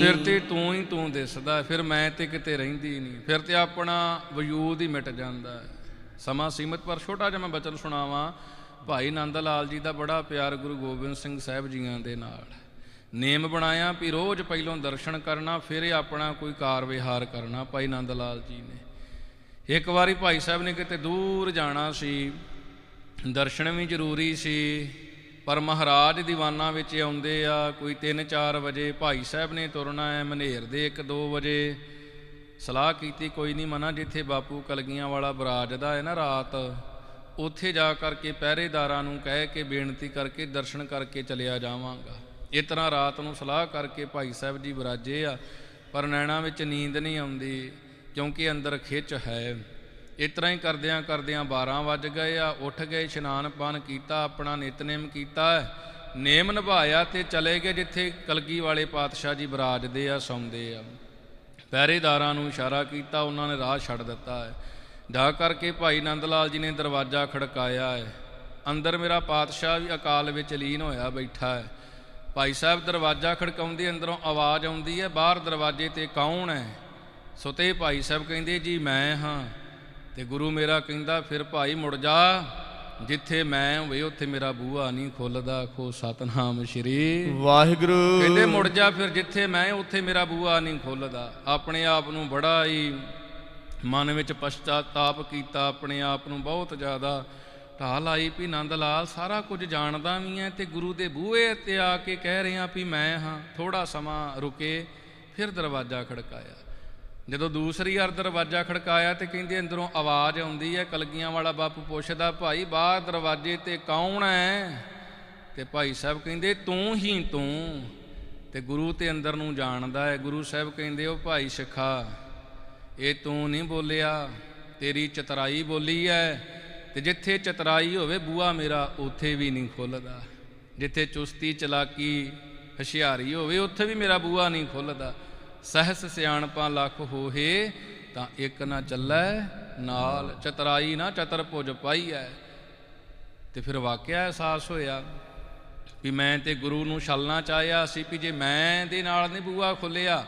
ਫਿਰ ਤੇ ਤੂੰ ਹੀ ਤੂੰ ਦਿਸਦਾ ਫਿਰ ਮੈਂ ਤੇ ਕਿਤੇ ਰਹਿੰਦੀ ਨਹੀਂ ਫਿਰ ਤੇ ਆਪਣਾ ਵਜੂਦ ਹੀ ਮਿਟ ਜਾਂਦਾ ਸਮਾਂ ਸੀਮਤ ਪਰ ਛੋਟਾ ਜਿਹਾ ਮੈਂ ਬਚਨ ਸੁਣਾਵਾਂ। ਭਾਈ ਨੰਦ ਲਾਲ ਜੀ ਦਾ ਬੜਾ ਪਿਆਰ ਗੁਰੂ ਗੋਬਿੰਦ ਸਿੰਘ ਸਾਹਿਬ ਜੀਆਂ ਦੇ ਨਾਲ। ਨੇਮ ਬਣਾਇਆ ਵੀ ਰੋਜ਼ ਪਹਿਲੋਂ ਦਰਸ਼ਨ ਕਰਨਾ ਫਿਰ ਆਪਣਾ ਕੋਈ ਕਾਰ ਵਿਹਾਰ ਕਰਨਾ ਭਾਈ ਨੰਦ ਲਾਲ ਜੀ ਨੇ। ਇੱਕ ਵਾਰੀ ਭਾਈ ਸਾਹਿਬ ਨੇ ਕਿਤੇ ਦੂਰ ਜਾਣਾ ਸੀ ਦਰਸ਼ਨ ਵੀ ਜ਼ਰੂਰੀ ਸੀ। ਪਰ ਮਹਾਰਾਜ ਦੀਵਾਨਾਂ ਵਿੱਚ ਆਉਂਦੇ ਆ, ਕੋਈ 3-4 ਵਜੇ ਭਾਈ ਸਾਹਿਬ ਨੇ ਤੁਰਨਾ ਹੈ, ਮਨੇਰ ਦੇ 1-2 ਵਜੇ। ਸਲਾਹ ਕੀਤੀ, ਕੋਈ ਨਹੀਂ ਮਨਾ, ਜਿੱਥੇ ਬਾਪੂ ਕਲਗੀਆਂ ਵਾਲਾ ਬਰਾਜ ਦਾ ਹੈ ਨਾ ਰਾਤ, ਉੱਥੇ ਜਾ ਕਰਕੇ ਪਹਿਰੇਦਾਰਾਂ ਨੂੰ ਕਹਿ ਕੇ, ਬੇਨਤੀ ਕਰਕੇ, ਦਰਸ਼ਨ ਕਰਕੇ ਚਲਿਆ ਜਾਵਾਂਗਾ। ਇਸ ਤਰ੍ਹਾਂ ਰਾਤ ਨੂੰ ਸਲਾਹ ਕਰਕੇ ਭਾਈ ਸਾਹਿਬ ਜੀ ਬਰਾਜੇ ਆ, ਪਰ ਨੈਣਾ ਵਿੱਚ ਨੀਂਦ ਨਹੀਂ ਆਉਂਦੀ, ਕਿਉਂਕਿ ਅੰਦਰ ਖਿੱਚ ਹੈ। ਇਸ ਤਰ੍ਹਾਂ ਹੀ ਕਰਦਿਆਂ ਕਰਦਿਆਂ 12 ਵੱਜ ਗਏ ਆ, ਉੱਠ ਗਏ, ਇਸ਼ਨਾਨ ਪਾਨ ਕੀਤਾ, ਆਪਣਾ ਨਿਤਨੇਮ ਕੀਤਾ ਨੇਮ ਨਿਭਾਇਆ ਤੇ ਚਲੇ ਗਏ ਜਿੱਥੇ ਕਲਗੀ ਵਾਲੇ ਪਾਤਸ਼ਾਹ ਜੀ ਬਰਾਜਦੇ ਆ, ਸੌਂਦੇ ਆ। ਪਹਿਰੇਦਾਰਾਂ ਨੂੰ ਇਸ਼ਾਰਾ ਕੀਤਾ, ਉਹਨਾਂ ਨੇ ਰਾਹ ਛੱਡ ਦਿੱਤਾ ਹੈ। ਜਾ ਕਰਕੇ ਭਾਈ ਨੰਦ ਲਾਲ ਜੀ ਨੇ ਦਰਵਾਜ਼ਾ ਖੜਕਾਇਆ ਹੈ। ਅੰਦਰ ਮੇਰਾ ਪਾਤਸ਼ਾਹ ਵੀ ਅਕਾਲ ਵਿੱਚ ਲੀਨ ਹੋਇਆ ਬੈਠਾ ਹੈ। ਭਾਈ ਸਾਹਿਬ, ਦਰਵਾਜ਼ਾ ਖੜਕਾਉਂਦੇ ਅੰਦਰੋਂ ਆਵਾਜ਼ ਆਉਂਦੀ ਹੈ, ਬਾਹਰ ਦਰਵਾਜ਼ੇ ਤੇ ਕੌਣ ਹੈ? ਸੁਤੇ ਭਾਈ ਸਾਹਿਬ ਕਹਿੰਦੇ, ਜੀ, ਮੈਂ ਹਾਂ। ਤੇ ਗੁਰੂ ਮੇਰਾ ਕਹਿੰਦਾ ਫਿਰ ਭਾਈ ਮੁੜ ਜਾ ਜਿੱਥੇ ਮੈਂ ਹੋਵੇ ਉੱਥੇ ਮੇਰਾ ਬੂਹਾ ਨਹੀਂ ਖੁੱਲਦਾ ਖੋ ਸਤਨਾਮ ਸ਼੍ਰੀ ਵਾਹਿਗੁਰੂ। ਕਹਿੰਦੇ ਮੁੜ ਜਾ ਫਿਰ ਜਿੱਥੇ ਮੈਂ ਉੱਥੇ ਮੇਰਾ ਬੂਹਾ ਨਹੀਂ ਖੁੱਲਦਾ। ਆਪਣੇ ਆਪ ਨੂੰ ਬੜਾ ਹੀ ਮਨ ਵਿੱਚ ਪਛਤਾਤਾਪ ਕੀਤਾ ਆਪਣੇ ਆਪ ਨੂੰ ਬਹੁਤ ਜ਼ਿਆਦਾ ਢਾਹ ਲਾਈ ਵੀ ਨੰਦ ਲਾਲ ਸਾਰਾ ਕੁਝ ਜਾਣਦਾ ਵੀ ਐ ਤੇ ਗੁਰੂ ਦੇ ਬੂਹੇ ਤੇ ਆ ਕੇ ਕਹਿ ਰਿਹਾ ਵੀ ਮੈਂ ਹਾਂ। ਥੋੜਾ ਸਮਾਂ ਰੁਕੇ ਫਿਰ ਦਰਵਾਜ਼ਾ ਖੜਕਾਇਆ। ਜਦੋਂ ਦੂਸਰੀ ਵਾਰ ਦਰਵਾਜ਼ਾ ਖੜਕਾਇਆ ਤੇ ਕਹਿੰਦੇ ਅੰਦਰੋਂ ਆਵਾਜ਼ ਆਉਂਦੀ ਹੈ, ਕਲਗੀਆਂ ਵਾਲਾ ਬਾਪੂ ਪੁੱਛਦਾ, ਭਾਈ, ਬਾਹਰ ਦਰਵਾਜ਼ੇ ਤੇ ਕੌਣ ਹੈ? ਤੇ ਭਾਈ ਸਾਹਿਬ ਕਹਿੰਦੇ, ਤੂੰ ਹੀ ਤੂੰ। ਤੇ ਗੁਰੂ ਤੇ ਅੰਦਰ ਨੂੰ ਜਾਣਦਾ ਹੈ। ਗੁਰੂ ਸਾਹਿਬ ਕਹਿੰਦੇ, ਉਹ ਭਾਈ ਸਿੱਖਾ, ਇਹ ਤੂੰ ਨਹੀਂ ਬੋਲਿਆ, ਤੇਰੀ ਚਤਰਾਈ ਬੋਲੀ ਹੈ। ਤੇ ਜਿੱਥੇ ਚਤਰਾਈ ਹੋਵੇ ਬੂਆ ਮੇਰਾ ਉੱਥੇ ਵੀ ਨਹੀਂ ਖੁੱਲਦਾ। ਜਿੱਥੇ ਚੁਸਤੀ ਚਲਾਕੀ, ਹੁਸ਼ਿਆਰੀ ਹੋਵੇ, ਉੱਥੇ ਵੀ ਮੇਰਾ ਬੂਆ ਨਹੀਂ ਖੁੱਲਦਾ। ਸਹਸ ਸਿਆਣਪਾਂ ਲੱਖ ਹੋਹੇ, ਤਾਂ ਇੱਕ ਨਾ ਚੱਲੈ, ਨਾਲ ਚਤਰਾਈ ਨਾ ਚਤਰ ਭੁਜ ਪਾਈ ਹੈ ਤੇ ਫਿਰ ਵਾਕਿਆ ਅਹਿਸਾਸ ਹੋਇਆ ਵੀ ਮੈਂ ਤੇ ਗੁਰੂ ਨੂੰ ਛਲਣਾ ਚਾਹਿਆ ਸੀ ਵੀ ਜੇ ਮੈਂ ਦੇ ਨਾਲ ਨਹੀਂ ਬੂਆ ਖੁੱਲਿਆ,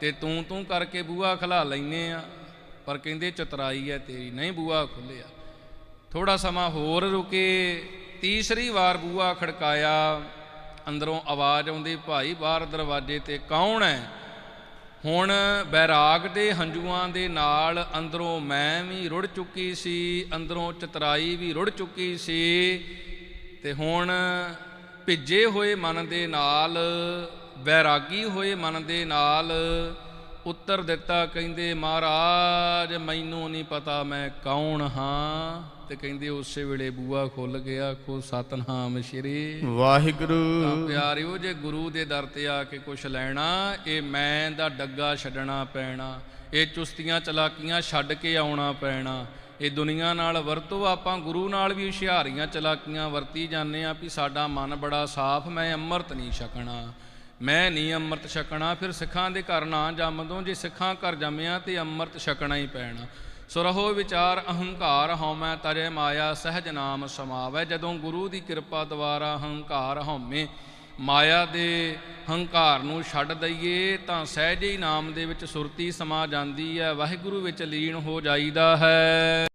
ਤੇ ਤੂੰ ਤੂੰ ਕਰਕੇ ਬੂਆ ਖਲਾ ਲੈਨੇ ਆ। ਪਰ ਕਹਿੰਦੇ ਚਤਰਾਈ ਹੈ ਤੇਰੀ ਨਹੀਂ ਬੂਆ ਖੁੱਲਿਆ। ਥੋੜਾ ਸਮਾਂ ਹੋਰ ਰੁਕੇ, ਤੀਸਰੀ ਵਾਰ ਬੂਆ ਖੜਕਾਇਆ। ਅੰਦਰੋਂ ਆਵਾਜ਼ ਆਉਂਦੀ, ਭਾਈ ਬਾਹਰ ਦਰਵਾਜ਼ੇ ਤੇ ਕੌਣ ਹੈ ਹੁਣ ਬੈਰਾਗ ਦੇ ਹੰਝੂਆਂ ਦੇ ਨਾਲ ਅੰਦਰੋਂ ਮੈਂ ਵੀ ਰੁੜ ਚੁੱਕੀ ਸੀ, ਅੰਦਰੋਂ ਚਤਰਾਈ ਵੀ ਰੁੜ ਚੁੱਕੀ ਸੀ ਤੇ ਹੁਣ ਭਿੱਜੇ ਹੋਏ ਮਨ ਦੇ ਨਾਲ ਬੈਰਾਗੀ ਹੋਏ ਮਨ ਦੇ ਨਾਲ ਉੱਤਰ ਦਿੱਤਾ ਕਹਿੰਦੇ ਮਹਾਰਾਜ ਮੈਨੂੰ ਨਹੀਂ ਪਤਾ ਮੈਂ ਕੌਣ ਹਾਂ। ਤੇ ਕਹਿੰਦੇ ਉਸੇ ਵੇਲੇ ਬੂਆ ਖੁੱਲ ਗਿਆ ਖੋ ਸਤਨਾਮ ਸ਼੍ਰੀ ਵਾਹਿਗੁਰੂ। ਤਾਂ ਪਿਆਰਿਓ ਜੇ ਗੁਰੂ ਦੇ ਦਰ ਤੇ ਆ ਕੇ ਕੁਛ ਲੈਣਾ ਇਹ ਮੈਂ ਦਾ ਡੱਗਾ ਛੱਡਣਾ ਪੈਣਾ ਇਹ ਚੁਸਤੀਆਂ ਚਲਾਕੀਆਂ ਛੱਡ ਕੇ ਆਉਣਾ ਪੈਣਾ। ਇਹ ਦੁਨੀਆ ਨਾਲ ਵਰਤੋ ਆਪਾਂ ਗੁਰੂ ਨਾਲ ਵੀ ਹੁਸ਼ਿਆਰੀਆਂ ਚਲਾਕੀਆਂ ਵਰਤੀ ਜਾਂਦੇ ਆ ਵੀ ਸਾਡਾ ਮਨ ਬੜਾ ਸਾਫ਼ ਮੈਂ ਅੰਮ੍ਰਿਤ ਨਹੀਂ ਛਕਣਾ। ਮੈਂ ਨਹੀਂ ਅੰਮ੍ਰਿਤ ਛਕਣਾ, ਫਿਰ ਸਿੱਖਾਂ ਦੇ ਘਰ ਨਾ ਜੰਮਦੋਂ। ਜੇ ਸਿੱਖਾਂ ਘਰ ਜੰਮਿਆ ਤੇ ਅੰਮ੍ਰਿਤ ਛਕਣਾ ਹੀ ਪੈਣਾ। ਸੋ ਰਹੋ ਵਿਚਾਰ ਅਹੰਕਾਰ, ਹਉਮੈ ਤਰੇ ਮਾਇਆ, ਸਹਿਜ ਨਾਮ ਸਮਾਵੈ। ਜਦੋਂ ਗੁਰੂ ਦੀ ਕਿਰਪਾ ਦੁਆਰਾ ਅਹੰਕਾਰ ਹਉਮੈ, ਮਾਇਆ ਦੇ ਹੰਕਾਰ ਨੂੰ ਛੱਡ ਦਈਏ, ਤਾਂ ਸਹਿਜ ਹੀ ਨਾਮ ਦੇ ਵਿੱਚ ਸੁਰਤੀ ਸਮਾ ਜਾਂਦੀ ਹੈ। ਵਾਹਿਗੁਰੂ ਵਿੱਚ ਲੀਨ ਹੋ ਜਾਈਦਾ ਹੈ।